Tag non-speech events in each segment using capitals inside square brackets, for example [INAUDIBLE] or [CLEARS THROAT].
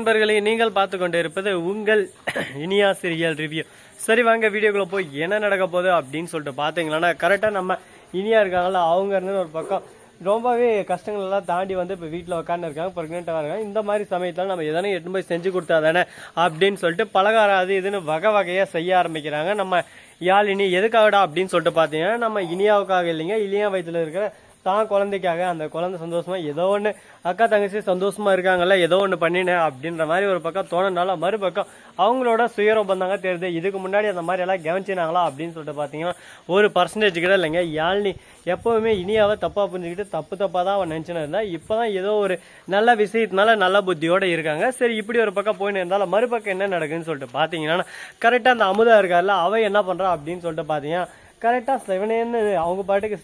நண்பர்களே நீங்கள் பார்த்து கொண்டு இருப்பது உங்கள் [CLEARS THROAT] இனியா சீரியல் ரிவ்யூ. சரி வாங்க வீடியோக்குள்ள போய் என்ன நடக்க போகுது அப்படின்னு சொல்லிட்டு பார்த்தீங்களன்னா கரெக்டாக நம்ம இனியா இருக்காங்கல்ல அவங்க இருந்து ஒரு பக்கம். ரொம்பவே கஷ்டங்கள் எல்லாம் தாண்டி வந்து இப்போ வீட்டில் உட்காந்துருக்காங்க ப்ரெக்னெண்ட்டாக இருக்காங்க. இந்த மாதிரி சமயத்தில் நம்ம எதனா எட்டு போய் செஞ்சு கொடுத்தா தானே அப்படின்னு சொல்லிட்டு பலகாரம் அது இதுன்னு வகை வகையாக செய்ய ஆரம்பிக்கிறாங்க. நம்ம யாழினி எதுக்காகடா அப்படின்னு சொல்லிட்டு பார்த்தீங்கன்னா நம்ம இனியாவுக்காக இல்லைங்க இனியா வயதில் இருக்கிற தான் குழந்தைக்காக அந்த குழந்தை சந்தோஷமா ஏதோ ஒன்று அக்கா தங்கச்சி சந்தோஷமா இருக்காங்கல்ல ஏதோ ஒன்று பண்ணினேன் அப்படின்ற மாதிரி ஒரு பக்கம் தோணுனால மறுபக்கம் அவங்களோட சுயரூபம் தாங்க தெரியுது. இதுக்கு முன்னாடி அந்த மாதிரி எல்லாம் கவனிச்சினாங்களா அப்படின்னு சொல்லிட்டு பார்த்தீங்கன்னா ஒரு பர்சன்டேஜ் கூட இல்லைங்க. யாழ்னி எப்பவுமே இனியாவை தப்பா புரிஞ்சுக்கிட்டு தப்பு தப்பா தான் அவன் நினச்சின்னு இருந்தா இப்போதான் ஏதோ ஒரு நல்ல விஷயத்தினால நல்ல புத்தியோட இருக்காங்க. சரி இப்படி ஒரு பக்கம் போயின்னு இருந்தாலும் மறுபக்கம் என்ன நடக்குதுன்னு சொல்லிட்டு பார்த்தீங்கன்னா கரெக்டாக அந்த அமுதா இருக்கார்ல அவன் என்ன பண்றா அப்படின்னு சொல்லிட்டு பார்த்தீங்கன்னா கரெக்டாக செவனேன்னு அவங்க பாட்டுக்கு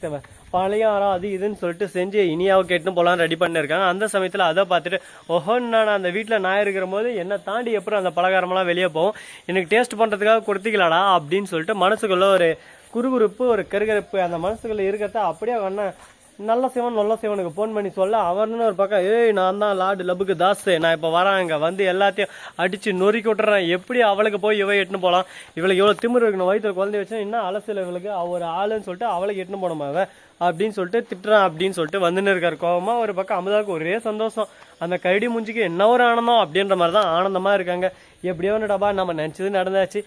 பழையாரம் அது இதுன்னு சொல்லிட்டு செஞ்சு இனியாவை கேட்டுன்னு போகலான்னு ரெடி பண்ணியிருக்காங்க அந்த சமயத்தில் அதை பார்த்துட்டு ஓஹோ நான் அந்த வீட்டில் நான் இருக்கிற போது என்னை தாண்டி எப்படி அந்த பலகாரமெல்லாம் வெளியே போகும்? எனக்கு டேஸ்ட் பண்ணுறதுக்காக கொடுத்துக்கலாடா அப்படின்னு சொல்லிட்டு மனசுக்குள்ளே ஒரு குறுகுறுப்பு ஒரு கருகருப்பு அந்த மனசுக்குள்ளே இருக்கிறத அப்படியே அண்ணன் நல்ல சிவன் நல்ல சிவனுக்கு ஃபோன் பண்ணி சொல்ல அவர்னு ஒரு பக்கம் ஏய் நான் தான் லார்டு லபுக்கு தாஸ் நான் இப்போ வரேன் வந்து எல்லாத்தையும் அடித்து நொறுக்கி விட்டுறேன். எப்படி அவளுக்கு போய் இவ எட்டுன்னு போகலாம் இவளுக்கு எவ்வளோ திமிர் இருக்கணும். வயிற்றுல குழந்தை வச்சு இன்னும் அலசல் இவளுக்கு. அவர் ஆளுன்னு சொல்லிட்டு அவளுக்கு எட்டுன்னு போனோமா அவன் அப்படின்னு சொல்லிட்டு திட்டுறான் அப்படின்னு சொல்லிட்டு வந்துன்னு இருக்கார். கோபமாக ஒரு பக்கம் அமுதாவுக்கு ஒரே சந்தோஷம். அந்த கரடி மூஞ்சிக்கு என்ன ஒரு ஆனந்தம் அப்படின்ற மாதிரி தான் ஆனந்தமாக இருக்காங்க. எப்படியோ டபா நம்ம நினச்சது நடந்தாச்சு.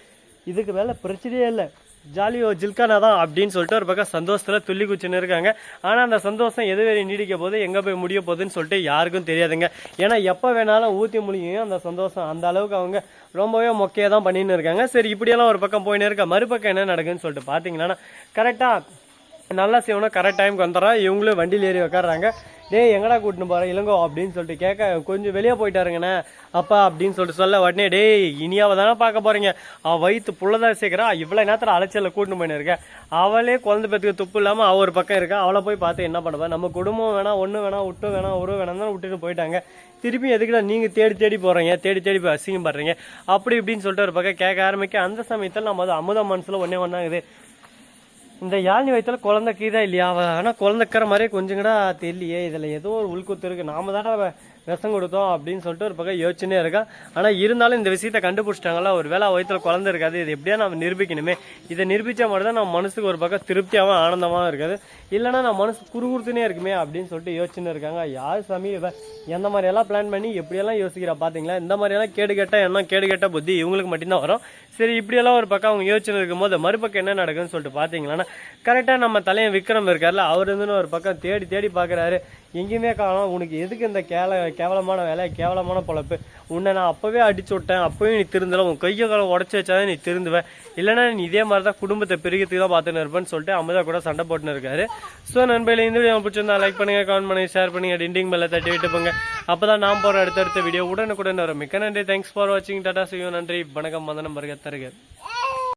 இதுக்கு மேலே பிரச்சனையே இல்லை. ஜாலியோ ஜில்கானா தான் அப்படின்னு சொல்லிட்டு ஒரு பக்கம் சந்தோஷத்தில் துள்ளி குச்சின்னு இருக்காங்க. ஆனால் அந்த சந்தோஷம் எது வரை நீடிக்க போது எங்கே போய் முடிய போகுதுன்னு சொல்லிட்டு யாருக்கும் தெரியாதுங்க. ஏன்னா எப்போ வேணாலும் ஊற்றி முடியும் அந்த சந்தோஷம். அந்த அளவுக்கு அவங்க ரொம்பவே மொக்கையாக தான் பண்ணின்னு இருக்காங்க. சரி இப்படியெல்லாம் ஒரு பக்கம் போயின்னு இருக்க மறுபக்கம் என்ன நடக்குதுன்னு சொல்லிட்டு பார்த்தீங்கன்னா கரெக்டாக நல்லா செய்வனும் கரெக்ட் டைமுக்கு வந்துடுறான் இவங்களும் வண்டியில் ஏறி உட்காடுறாங்க டேய் எங்கடா கூட்டின்னு போகிறேன் இளங்கோ அப்படின்னு சொல்லிட்டு கேட்க கொஞ்சம் வெளியே போயிட்டாருங்கண்ணே. அப்பா அப்படின்னு சொல்லிட்டு சொல்ல உடனே டேய் இனியாவை தானே பார்க்க போகிறீங்க அவள் வயிற்று புள்ளதான் சேர்க்குறா. இவ்வளோ நேரத்தில் அலைச்சலில் கூட்டின்னு போயின்னு அவளே குழந்தை பேத்துக்கு துப்பு இல்லாமல் அவ ஒரு பக்கம் இருக்கா. அவளை போய் பார்த்து என்ன பண்ணுவா? நம்ம குடும்பம் வேணாம் ஒன்று வேணாம் விட்டு வேணாம் ஒரு வேணாம் தான் விட்டுட்டு போயிட்டாங்க. திருப்பி எதுக்குடா நீங்கள் தேடி தேடி போகிறீங்க தேடி தேடி போய் அசிங்கம் பண்ணுறீங்க அப்படி இப்படின்னு சொல்லிட்டு ஒரு பக்கம் கேட்க ஆரம்பிக்க அந்த சமயத்தில் நம்ம அது அமுத மனசில் ஒன்றே ஒன்றாகுது இந்த யாழ்னி வயிற்றுல குழந்தை கீதா இல்லையா? அவ ஆனால் குழந்தைக்கிற மாதிரியே கொஞ்சம் கூட தெரியலையே. இதில் ஏதோ ஒரு உள்குத்து இருக்கு. நாம தானே விஷம் கொடுத்தோம் அப்படின்னு சொல்லிட்டு ஒரு பக்கம் யோசனையே இருக்கா. ஆனால் இருந்தாலும் இந்த விஷயத்தை கண்டுபிடிச்சிட்டாங்களா? ஒரு வேளை வயிற்றுல குழந்தை இருக்காது. இது எப்படியா நம்ம நிரூபிக்கணுமே. இதை நிரூபித்தா மட்டும் தான் நம்ம மனசுக்கு ஒரு பக்கம் திருப்தியாகவும் ஆனந்தமாகவும் இருக்காது. இல்லைன்னா நம்ம மனசு குறுகுறுத்துனே இருக்குமே அப்படின்னு சொல்லிட்டு யோசிச்சுன்னு இருக்காங்க. யார் சாமி? எந்த மாதிரியெல்லாம் பிளான் பண்ணி எப்படியெல்லாம் யோசிக்கிறா பார்த்தீங்களா இந்த மாதிரியெல்லாம் கேடு கேட்டால் என்ன? கேடு கெட்ட புத்தி. இவங்களுக்கு மட்டும்தான் வரும். சரி இப்படியெல்லாம் ஒரு பக்கம் அவங்க யோசனை இருக்கும்போது மறுபக்கம் என்ன நடக்குதுன்னு சொல்லிட்டு பார்த்தீங்களா கரெக்டாக நம்ம தலையன் விக்ரம் இருக்கார்ல அவர் இருந்துன்னு ஒரு பக்கம் தேடி தேடி பார்க்குறாரு எங்கேயுமே காணும். உனக்கு எதுக்கு இந்த கேல கேவலமான வேலை? கேவலமான பொழப்பு. உன்னை நான் அப்போவே அடிச்சு விட்டேன். அப்போவே நீ திருந்தல. உன் கையை காலை உடச்சி வச்சாதான் நீ திருந்துவேன் இல்லைன்னா நீ இதே மாதிரி தான் குடும்பத்தை பெருகிறதுக்கு தான் பார்த்துன்னு இருப்பேன்னு சொல்லிட்டு அமுதா கூட சண்டை போட்டுன்னு இருக்காரு. ஸோ நண்பர்களே இந்த வீடியோ பிடிச்சிருந்தா லைக் பண்ணுங்க கமெண்ட் பண்ணுங்கள் ஷேர் பண்ணுங்க டிண்டிங் பெல்ல தட்டி விட்டு போங்க. அப்போ தான் நான் போகிற அடுத்தடுத்த வீடியோ உடனுக்குடன் வரும். மிக்க நன்றி. தேங்க்ஸ் ஃபார் வாட்சிங் டாடா செய்யும் நன்றி. வணக்கம். வந்தனம் வருக. தருக.